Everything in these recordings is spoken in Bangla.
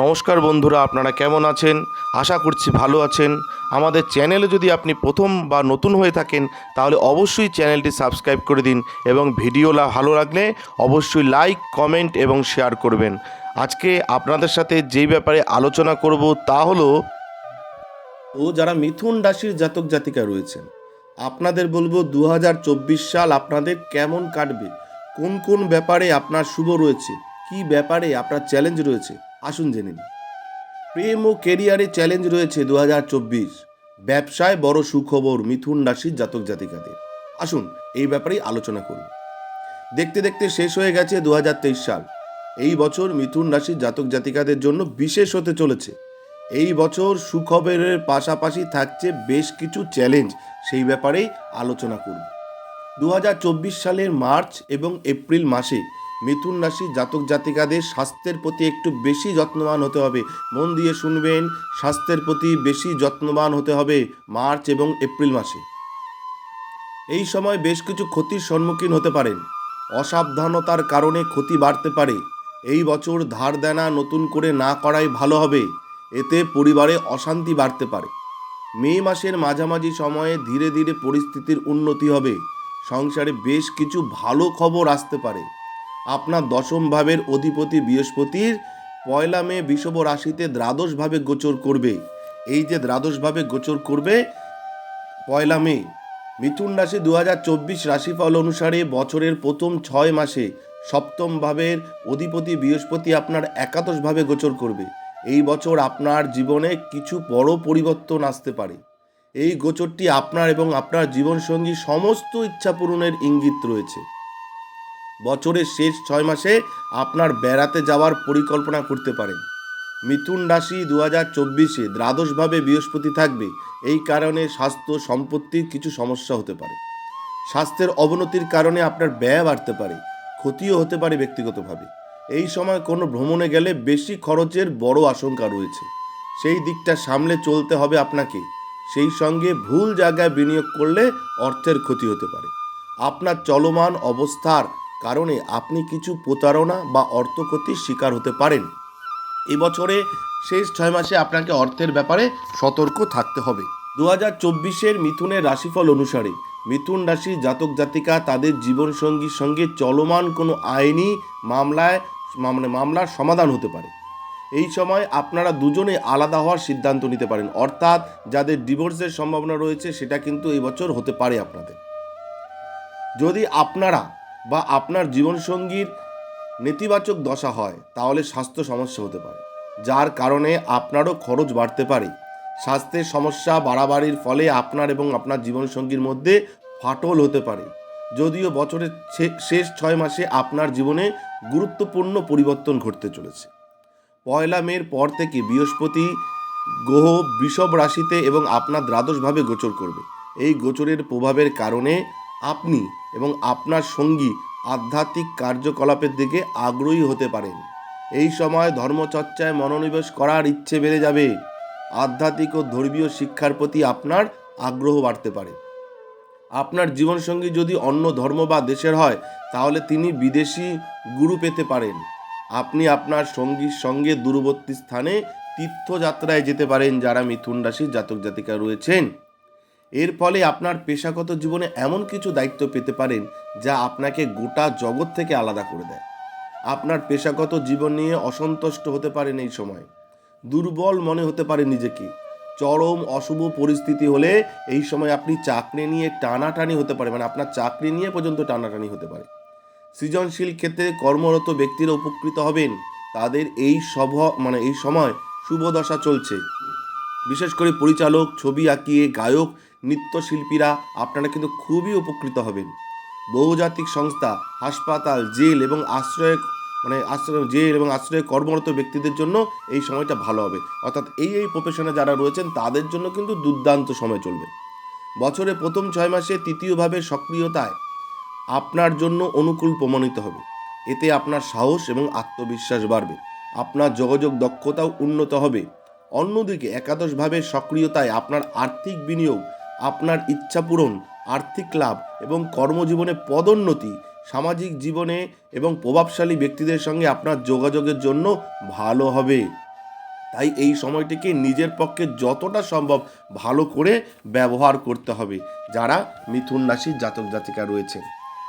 নমস্কার বন্ধুরা, আপনারা কেমন আছেন? আশা করছি ভালো আছেন। আমাদের চ্যানেলে যদি আপনি প্রথম বা নতুন হয়ে থাকেন, তাহলে অবশ্যই চ্যানেলটি সাবস্ক্রাইব করে দিন এবং ভিডিওলা ভালো লাগলে অবশ্যই লাইক, কমেন্ট এবং শেয়ার করবেন। আজকে আপনাদের সাথে যেই ব্যাপারে আলোচনা করব তা হলো, ও যারা মিথুন রাশির জাতক জাতিকা রয়েছেন, আপনাদের বলব দু হাজার চব্বিশ সাল আপনাদের কেমন কাটবে? কোন কোন ব্যাপারে আপনার শুভ রয়েছে? কি ব্যাপারে আপনার চ্যালেঞ্জ রয়েছে? আসুন জেনে নিন প্রেম ও কেরিয়ারে চ্যালেঞ্জ রয়েছে দু হাজার চব্বিশ। ব্যবসায় বড় সুখবর মিথুন রাশির জাতক জাতিকাদের। আসুন এই ব্যাপারেই আলোচনা করুন দেখতে দেখতে শেষ হয়ে গেছে দু হাজার তেইশ সাল। এই বছর মিথুন রাশির জাতক জাতিকাদের জন্য বিশেষ হতে চলেছে। এই বছর সুখবরের পাশাপাশি থাকছে বেশ কিছু চ্যালেঞ্জ সেই ব্যাপারেই আলোচনা করব। দু সালের মার্চ এবং এপ্রিল মাসে মিথুন রাশি জাতক জাতিকাদের স্বাস্থ্যের প্রতি একটু বেশি যত্নবান হতে হবে। মন দিয়ে শুনবেন, স্বাস্থ্যের প্রতি বেশি যত্নবান হতে হবে মার্চ এবং এপ্রিল মাসে। এই সময় বেশ কিছু ক্ষতির সম্মুখীন হতে পারেন। অসাবধানতার কারণে ক্ষতি বাড়তে পারে। এই বছর ধার দেনা নতুন করে না করাই ভালো হবে। এতে পরিবারে অশান্তি বাড়তে পারে। মে মাসের মাঝামাঝি সময়ে ধীরে ধীরে পরিস্থিতির উন্নতি হবে। সংসারে বেশ কিছু ভালো খবর আসতে পারে। আপনার দশম ভাবের অধিপতি বৃহস্পতির পয়লা মে বিষব রাশিতে দ্বাদশভাবে গোচর করবে। এই যে দ্বাদশভাবে গোচর করবে পয়লা মে, মিথুন রাশি দু হাজার চব্বিশ রাশিফল অনুসারে বছরের প্রথম ছয় মাসে সপ্তম ভাবের অধিপতি বৃহস্পতি আপনার একাদশভাবে গোচর করবে। এই বছর আপনার জীবনে কিছু বড় পরিবর্তন আসতে পারে। এই গোচরটি আপনার এবং আপনার জীবনসঙ্গী সমস্ত ইচ্ছা পূরণের ইঙ্গিত রয়েছে। বছরের শেষ ছয় মাসে আপনার বেড়াতে যাওয়ার পরিকল্পনা করতে পারেন। মিথুন রাশি দু হাজার চব্বিশে দ্বাদশভাবে বৃহস্পতি থাকবে। এই কারণে স্বাস্থ্য সম্পত্তির কিছু সমস্যা হতে পারে। স্বাস্থ্যের অবনতির কারণে আপনার ব্যয় বাড়তে পারে, ক্ষতিও হতে পারে ব্যক্তিগতভাবে। এই সময় কোনো ভ্রমণে গেলে বেশি খরচের বড় আশঙ্কা রয়েছে। সেই দিকটা সামলে চলতে হবে আপনাকে। সেই সঙ্গে ভুল জায়গায় বিনিয়োগ করলে অর্থের ক্ষতি হতে পারে। আপনার চলমান অবস্থার কারণে আপনি কিছু প্রতারণা বা অর্থ ক্ষতির শিকার হতে পারেন। এবছরে শেষ ছয় মাসে আপনাকে অর্থের ব্যাপারে সতর্ক থাকতে হবে। দু হাজার চব্বিশের মিথুনের রাশিফল অনুসারে মিথুন রাশির জাতক জাতিকা তাদের জীবনসঙ্গীর সঙ্গে চলমান কোনো আইনি মামলায় মানে মামলার সমাধান হতে পারে। এই সময় আপনারা দুজনে আলাদা হওয়ার সিদ্ধান্ত নিতে পারেন। অর্থাৎ যাদের ডিভোর্সের সম্ভাবনা রয়েছে সেটা কিন্তু এই বছর হতে পারে আপনাদের। যদি আপনারা বা আপনার জীবনসঙ্গীর নেতিবাচক দশা হয়, তাহলে স্বাস্থ্য সমস্যা হতে পারে। যার কারণে আপনারও খরচ বাড়তে পারে। স্বাস্থ্যের সমস্যা বাড়াবাড়ির ফলে আপনার এবং আপনার জীবনসঙ্গীর মধ্যে ফাটল হতে পারে। যদিও বছরের শেষ ছয় মাসে আপনার জীবনে গুরুত্বপূর্ণ পরিবর্তন ঘটতে চলেছে। পয়লা মের পর থেকে বৃহস্পতি গ্রহ বৃষভ রাশিতে এবং আপনার দ্বাদশভাবে গোচর করবে। এই গোচরের প্রভাবের কারণে আপনি এবং আপনার সঙ্গী আধ্যাত্মিক কার্যকলাপের দিকে আগ্রহী হতে পারেন। এই সময় ধর্মচর্চায় মনোনিবেশ করার ইচ্ছে বেড়ে যাবে। আধ্যাত্মিক ও ধর্মীয় শিক্ষার প্রতি আপনার আগ্রহ বাড়তে পারে। আপনার জীবনসঙ্গী যদি অন্য ধর্ম বা দেশের হয়, তাহলে তিনি বিদেশি গুরু পেতে পারেন। আপনি আপনার সঙ্গীর সঙ্গে দূরবর্তী স্থানে তীর্থযাত্রায় যেতে পারেন, যারা মিথুন রাশির জাতক জাতিকা রয়েছেন। এর ফলে আপনার পেশাগত জীবনে এমন কিছু দায়িত্ব পেতে পারেন যা আপনাকে গোটা জগৎ থেকে আলাদা করে দেয়। আপনার পেশাগত জীবন নিয়ে অসন্তুষ্ট হতে পারেন এই সময়। দুর্বল মনে হতে পারে নিজেকে। চরম অশুভ পরিস্থিতি হলে এই সময় আপনি চাকরি নিয়ে টানাটানি হতে পারে মানে আপনার চাকরি নিয়ে পর্যন্ত টানাটানি হতে পারে। সৃজনশীল ক্ষেত্রে কর্মরত ব্যক্তিরা উপকৃত হবেন। তাদের এই সভ মানে এই সময় শুভ দশা চলছে। বিশেষ করে পরিচালক, ছবি আঁকিয়ে গায়ক, নৃত্যশিল্পীরা আপনারা কিন্তু খুবই উপকৃত হবেন। বহুজাতিক সংস্থা, হাসপাতাল, জেল এবং আশ্রয় মানে আশ্রয় জেল এবং আশ্রয়ে কর্মরত ব্যক্তিদের জন্য এই সময়টা ভালো হবে। অর্থাৎ এই এই প্রফেশনে যারা রয়েছেন, তাদের জন্য কিন্তু দুর্দান্ত সময় চলবে। বছরে প্রথম ছয় মাসে তৃতীয়ভাবে সক্রিয়তায় আপনার জন্য অনুকূল প্রমাণিত হবে। এতে আপনার সাহস এবং আত্মবিশ্বাস বাড়বে। আপনার যোগাযোগ দক্ষতাও উন্নত হবে। অন্যদিকে একাদশভাবে সক্রিয়তায় আপনার আর্থিক বিনিয়োগ, আপনার ইচ্ছা পূরণ, আর্থিক লাভ এবং কর্মজীবনে পদোন্নতি, সামাজিক জীবনে এবং প্রভাবশালী ব্যক্তিদের সঙ্গে আপনার যোগাযোগের জন্য ভালো হবে। তাই এই সময়টিকে নিজের পক্ষে যতটা সম্ভব ভালো করে ব্যবহার করতে হবে, যারা মিথুন রাশির জাতক জাতিকা রয়েছে।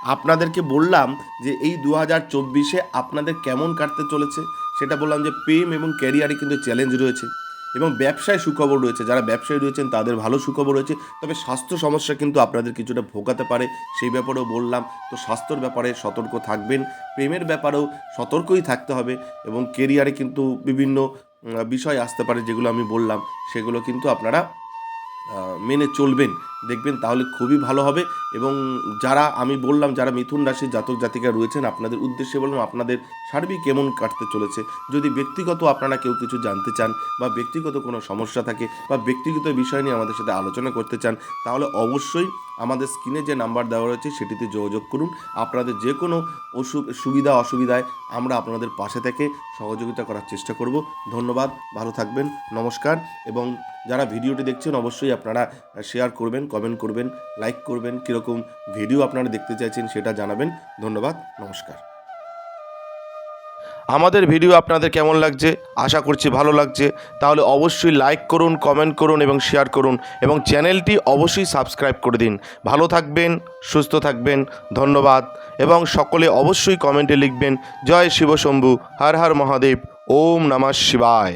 আপনাদেরকে বললাম যে এই দু হাজার চব্বিশে আপনাদের কেমন কাটতে চলেছে, সেটা বললাম যে প্রেম এবং ক্যারিয়ারে কিন্তু চ্যালেঞ্জ রয়েছে। এবং ব্যবসায় সুখবর রয়েছে, যারা ব্যবসায়ী রয়েছেন তাদের ভালো সুখবর রয়েছে। তবে স্বাস্থ্য সমস্যা কিন্তু আপনাদের কিছুটা ভোগাতে পারে, সেই ব্যাপারেও বললাম। তো স্বাস্থ্যর ব্যাপারে সতর্ক থাকবেন, প্রেমের ব্যাপারেও সতর্কই থাকতে হবে এবং কেরিয়ারে কিন্তু বিভিন্ন বিষয় আসতে পারে যেগুলো আমি বললাম, সেগুলো কিন্তু আপনারা মেনে চলবেন। দেখবেন, তাহলে খুবই ভালো হবে। এবং যারা, আমি বললাম, যারা মিথুন রাশির জাতক জাতিকা রয়েছেন, আপনাদের উদ্দেশ্যে বললাম, আপনাদের সার্বিক কেমন কাটতে চলেছে? যদি ব্যক্তিগত আপনারা কেউ কিছু জানতে চান বা ব্যক্তিগত কোনো সমস্যা থাকে বা ব্যক্তিগত বিষয় নিয়ে আমাদের সাথে আলোচনা করতে চান, তাহলে অবশ্যই আমাদের স্ক্রিনে যে নাম্বার দেওয়া রয়েছে, সেটিতে যোগাযোগ করুন। আপনাদের যে কোনো সুবিধা, অসুবিধায় আমরা আপনাদের পাশে থেকে সহযোগিতা করার চেষ্টা করব। ধন্যবাদ, ভালো থাকবেন, নমস্কার। এবং যারা ভিডিওটি দেখছেন, অবশ্যই আপনারা শেয়ার করবেন। কমেন্ট করবেন লাইক করবেন, কীরকম ভিডিও আপনারা দেখতে চাইছেন সেটা জানাবেন। ধন্যবাদ, নমস্কার। আমাদের ভিডিও আপনাদের কেমন লাগছে? আশা করছি ভালো লাগছে। তাহলে অবশ্যই লাইক করুন কমেন্ট করুন এবং শেয়ার করুন এবং চ্যানেলটি অবশ্যই সাবস্ক্রাইব করে দিন। ভালো থাকবেন, সুস্থ থাকবেন, ধন্যবাদ এবং সকলে অবশ্যই কমেন্টে লিখবেন, জয় শিবশম্ভু, হর হর মহাদেব, ওম নমঃ শিবায়।